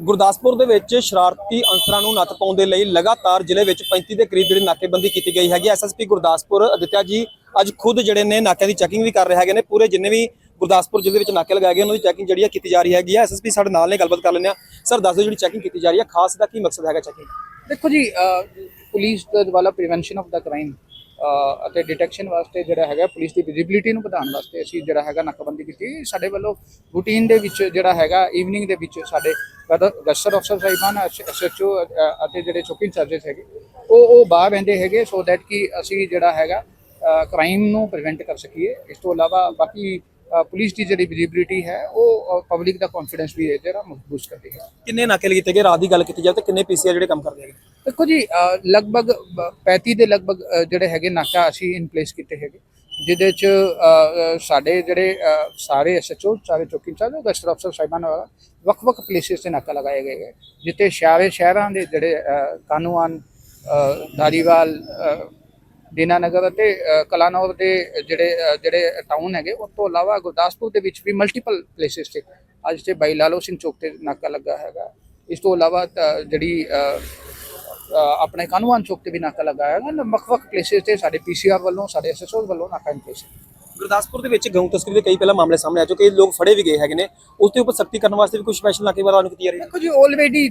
ਗੁਰਦਾਸਪੁਰ ਦੇ ਵਿੱਚ ਸ਼ਰਾਰਤੀ ਅਨਸਰਾਂ ਨੂੰ ਨੱਥ ਪਾਉਣ ਦੇ ਲਈ ਲਗਾਤਾਰ ਜ਼ਿਲ੍ਹੇ ਵਿੱਚ 35 ਦੇ ਕਰੀਬ ਜਿਹੜੀ ਨਾਕੇਬੰਦੀ ਕੀਤੀ ਗਈ ਹੈਗੀ ਐਸਐਸਪੀ ਗੁਰਦਾਸਪੁਰ ਅਦਿੱਤਿਆ ਜੀ ਅੱਜ ਖੁਦ ਜਿਹੜੇ ਨੇ ਨਾਕਿਆਂ ਦੀ ਚੈਕਿੰਗ ਵੀ ਕਰ ਰਹੇ ਹੈਗੇ ਨੇ। ਪੂਰੇ ਜਿੰਨੇ ਵੀ ਗੁਰਦਾਸਪੁਰ ਜ਼ਿਲ੍ਹੇ ਵਿੱਚ ਨਾਕੇ ਲਗਾਏ ਗਏ ਉਹਨਾਂ ਦੀ ਚੈਕਿੰਗ ਜਿਹੜੀ ਹੈ ਕੀਤੀ ਜਾ ਰਹੀ ਹੈਗੀ ਹੈ। ਐਸਐਸਪੀ ਸਾਡੇ ਨਾਲ ਨੇ, ਗੱਲਬਾਤ ਕਰ ਲੈਂਦੇ ਆ ਸਰ, ਦੱਸ ਦਿਓ ਜਿਹੜੀ ਚੈਕਿੰਗ ਕੀਤੀ ਜਾ ਰਹੀ ਹੈ। ਖਾਸ ਦਾ ਕੀ ਮਕਸਦ ਹੈਗਾ ਚੈਕਿੰਗ ਦੇਖੋ ਜੀ ਪੁਲਿਸ ਦਾ ਵਾਲਾ ਪ੍ਰੀਵੈਂਸ਼ਨ ਆਫ ਦਾ ਕ੍ਰਾਈਮ ਅਤੇ ਡਿਟੈਕਸ਼ਨ ਵਾਸਤੇ ਜਿਹੜਾ ਹੈਗਾ ਪੁਲਿਸ ਦੀ ਵਿਜ਼ਿਬਿਲਿਟੀ ਨੂੰ ਵਧਾਉਣ ਵਾਸਤੇ ਅਸੀਂ ਜਿਹੜਾ ਹੈਗਾ ਨਾਕਾਬੰਦੀ ਕੀਤੀ ਸਾਡੇ ਵੱਲੋਂ ਰੂਟੀਨ ਦੇ ਵਿੱਚ ਜਿਹੜਾ ਹੈਗਾ ਈਵਨਿੰਗ ਦੇ ਵਿੱਚ ਸਾਡੇ ਗਸਟਰ ਅਫਸਰ ਸਾਹਿਬਾਨ ਐਸਐਚਓ ਅਤੇ ਜਿਹੜੇ ਚੌਕੀ ਇੰਚਾਰਜਸ ਹੈਗੇ, ਉਹ ਉਹ ਬਾਹਰ ਰਹਿੰਦੇ ਹੈਗੇ ਸੋ ਦੈਟ ਕਿ ਅਸੀਂ ਜਿਹੜਾ ਹੈਗਾ ਕ੍ਰਾਈਮ ਨੂੰ ਪ੍ਰੀਵੈਂਟ ਕਰ ਸਕੀਏ। ਇਸ ਤੋਂ ਇਲਾਵਾ ਬਾਕੀ ਪੁਲਿਸ ਦੀ ਜਿਹੜੀ ਵਿਜ਼ਿਬਿਲਿਟੀ ਹੈ, ਉਹ ਪਬਲਿਕ ਦਾ ਕੌਨਫੀਡੈਂਸ ਵੀ ਹੈ ਜਿਹੜਾ ਮਜ਼ਬੂਤ ਕਰਦੀ ਹੈ ਕਿੰਨੇ ਨਾਕੇ ਕੀਤੇ ਗਏ? ਰਾਤ ਦੀ ਗੱਲ ਕੀਤੀ ਜਾਵੇ ਤਾਂ ਕਿੰਨੇ ਪੀਸੀਆਰ ਜਿਹੜੇ ਕੰਮ ਕਰਦੇ ਹੈਗੇ? ਦੇਖੋ ਜੀ ਲਗਭਗ ਬ- 35 ਦੇ ਲਗਭਗ ਜਿਹੜੇ ਹੈਗੇ ਨਾਕਾ ਅਸੀਂ ਇਨ ਪਲੇਸ ਕੀਤੇ ਹੈਗੇ। ਜਿਹਦੇ ਚ ਸਾਡੇ ਜਿਹੜੇ ਅਹ, ਸਾਰੇ ਐਸਐਚਓ ਸਾਰੇ ਚੌਕੀ ਇੰਚਾਰਜ ਗਸਟਰ ਅਫਸਰ ਸਾਹਿਬਾਨ ਵਾਲਾ ਵੱਖ-ਵੱਖ ਪਲੇਸਿਸ ਤੇ ਨਾਕਾ ਲਗਾਏ ਗਏ ਹੈ ਜਿੱਥੇ ਸ਼ਹਿਰੇ ਸ਼ਹਿਰਾਂ ਦੇ ਜਿਹੜੇ ਕਾਨੂੰਨ ਅਹ, ਧਾਰੀਵਾਲ ਦੀਨਾਨਗਰ ਅਤੇ ਕਲਾਨੌਰ ਦੇ ਜਿਹੜੇ ਜਿਹੜੇ ਟਾਊਨ ਹੈਗੇ ਉਸ ਤੋਂ ਇਲਾਵਾ ਗੁਰਦਾਸਪੁਰ ਦੇ ਵਿੱਚ ਵੀ ਮਲਟੀਪਲ ਪਲੇਸਿਸ ਤੇ ਅੱਜ ਤੇ ਬਾਈ ਲਾਲੋ ਸਿੰਘ ਚੌਕ ਤੇ ਨਾਕਾ ਲੱਗਾ ਹੈਗਾ। ਇਸ ਤੋਂ ਇਲਾਵਾ ਜਿਹੜੀ ਆਪਣੇ ਕਾਨੂੰਨ ਚੌਕ ਤੇ ਵੀ ਨਾਕਾ ਲਗਾਇਆ ਗਿਆ। ਵੱਖ-ਵੱਖ ਪਲੇਸਿਸ ਤੇ ਸਾਡੇ ਪੀਸੀਆਰ ਵੱਲੋਂ ਸਾਡੇ ਐਸਐਸਓ ਵੱਲੋਂ ਨਾਕਾ ਇਨ ਪਲੇਸ ਹੈ ਗੁਰਦਾਸਪੁਰ ਦੇ ਵਿੱਚ ਗਊ ਤਸਕਰੀ ਦੇ ਕਈ ਪਹਿਲਾਂ ਮਾਮਲੇ ਸਾਹਮਣੇ ਆ ਚੁੱਕੇ ਲੋਕ ਫੜੇ ਵੀ ਗਏ ਹੈਗੇ ਨੇ। ਉਸ ਦੇ ਉੱਪਰ ਸਖਤੀ ਕਰਨ ਵਾਸਤੇ ਵੀ ਕੁਝ ਸਪੈਸ਼ਲ ਨਾਕੇਬਾਜ਼ੀ ਕੀਤੀ ਜਾ ਰਹੀ ਹੈ ਦੇਖੋ ਜੀ ਆਲਰੇਡੀ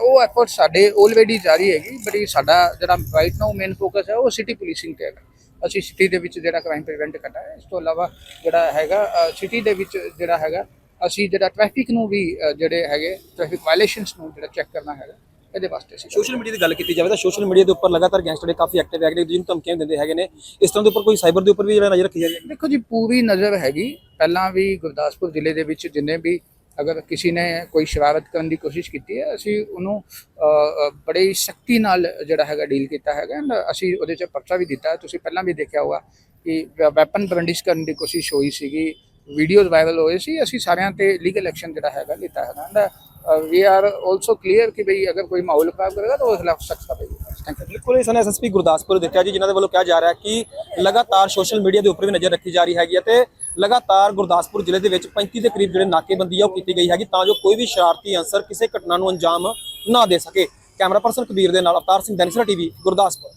ਉਹ ਐਫਰਟ ਸਾਡੇ ਆਲਰੇਡੀ ਜਾਰੀ ਹੈਗੀ ਬਟ ਇਹ ਸਾਡਾ ਜਿਹੜਾ ਰਾਈਟ ਨਾਓ ਮੇਨ ਫੋਕਸ ਹੈ ਉਹ ਸਿਟੀ ਪੁਲਿਸਿੰਗ ਤੇ ਹੈਗਾ। ਅਸੀਂ ਸਿਟੀ ਦੇ ਵਿੱਚ ਜਿਹੜਾ ਕ੍ਰਾਈਮ ਪ੍ਰੀਵੈਂਟ ਕਰਨਾ ਹੈ ਇਸ ਤੋਂ ਇਲਾਵਾ ਜਿਹੜਾ ਹੈਗਾ ਸਿਟੀ ਦੇ ਵਿੱਚ ਜਿਹੜਾ ਹੈਗਾ ਅਸੀਂ ਜਿਹੜਾ ਟ੍ਰੈਫਿਕ ਨੂੰ ਵੀ ਜਿਹੜੇ ਹੈਗੇ ਟ੍ਰੈਫਿਕ ਵਾਇਲੇਸ਼ਨਸ ਨੂੰ ਜਿਹੜਾ ਚੈੱਕ ਕਰਨਾ ਹੈਗਾ। ਇਹਦੇ ਵਾਸਤੇ ਅਸੀਂ ਸੋਸ਼ਲ ਮੀਡੀਆ ਦੀ ਗੱਲ ਕੀਤੀ ਜਾਵੇ ਤਾਂ ਸੋਸ਼ਲ ਮੀਡੀਆ ਦੇ ਉੱਪਰ ਲਗਾਤਾਰ ਗੈਂਗਸਟਰ ਕਾਫੀ ਐਕਟਿਵ ਹੈਗੇ ਨੇ ਜਿਹਨੂੰ ਧਮਕੀਆਂ ਦਿੰਦੇ ਹੈਗੇ ਨੇ ਇਸ ਤਰ੍ਹਾਂ ਦੇ ਉੱਪਰ ਕੋਈ ਸਾਈਬਰ ਦੇ ਉੱਪਰ ਵੀ ਜਿਹੜਾ ਨਜ਼ਰ ਰੱਖੀ ਜਾਂਦੀ ਹੈ ਦੇਖੋ ਜੀ ਪੂਰੀ ਨਜ਼ਰ ਹੈਗੀ। ਪਹਿਲਾਂ ਵੀ ਗੁਰਦਾਸਪੁਰ ਜ਼ਿਲ੍ਹੇ ਦੇ ਵਿੱਚ ਜਿੰਨੇ ਵੀ ਅਗਰ ਕਿਸੇ ਨੇ ਕੋਈ ਸ਼ਰਾਰਤ ਕਰਨ ਦੀ ਕੋਸ਼ਿਸ਼ ਕੀਤੀ ਹੈ ਅਸੀਂ ਉਹਨੂੰ ਬੜੇ ਸਖਤੀ ਨਾਲ ਜਿਹੜਾ ਹੈਗਾ ਡੀਲ ਕੀਤਾ ਹੈਗਾ ਅਸੀਂ ਉਹਦੇ 'ਚ ਪਰਚਾ ਵੀ ਦਿੱਤਾ। ਤੁਸੀਂ ਪਹਿਲਾਂ ਵੀ ਦੇਖਿਆ ਹੋਗਾ ਕਿ ਵੈਪਨ ਬ੍ਰੈਂਡਿਸ਼ ਕਰਨ ਦੀ ਕੋਸ਼ਿਸ਼ ਹੋਈ ਸੀਗੀ ਵੀਡੀਓਜ਼ ਵਾਇਰਲ ਹੋਏ ਸੀ ਅਸੀਂ ਸਾਰਿਆਂ ਤੇ ਲੀਗਲ ਐਕਸ਼ਨ ਜਿਹੜਾ ਹੈਗਾ ਲਿੱਤਾ ਹੈਗਾ। ਐਂਡ ਵੀ ਆਲਸੋ ਕਲੀਅਰ ਕਿ ਭਈ ਅਗਰ ਕੋਈ ਮਾਹੌਲ ਖਰਾਬ ਕਰੇਗਾ ਤਾਂ ਉਸ ਖਿਲਾਫ ਸਖਤ ਕਾਰਵਾਈ ਬਿਲਕੁਲ ਇਹ ਸਨ ਐਸਐਸਪੀ ਗੁਰਦਾਸਪੁਰ ਦਿੱਤਾ ਜੀ ਜਿਨ੍ਹਾਂ ਦੇ ਵੱਲੋਂ ਕਿਹਾ ਜਾ ਰਿਹਾ ਕਿ ਲਗਾਤਾਰ ਸੋਸ਼ਲ ਮੀਡੀਆ ਦੇ ਉੱਪਰ ਵੀ ਨਜ਼ਰ ਰੱਖੀ ਜਾ ਰਹੀ ਹੈਗੀ ਹੈ ਤੇ ਲਗਾਤਾਰ ਗੁਰਦਾਸਪੁਰ ਜ਼ਿਲ੍ਹੇ ਦੇ ਵਿੱਚ 35 ਦੇ ਕਰੀਬ ਜਿਹੜੇ ਨਾਕੇਬੰਦੀ ਆ, ਉਹ ਕੀਤੀ ਗਈ ਹੈਗੀ। ਤਾਂ ਜੋ ਕੋਈ ਵੀ ਸ਼ਰਾਰਤੀ ਅੰਸਰ ਕਿਸੇ ਘਟਨਾ ਨੂੰ ਅੰਜਾਮ ਨਾ ਦੇ ਸਕੇ। ਕੈਮਰਾ ਪਰਸਨ ਕਬੀਰ ਦੇ ਨਾਲ ਅਵਤਾਰ ਸਿੰਘ ਦੈਨਿਸਰਾ ਟੀਵੀ ਗੁਰਦਾਸਪੁਰ।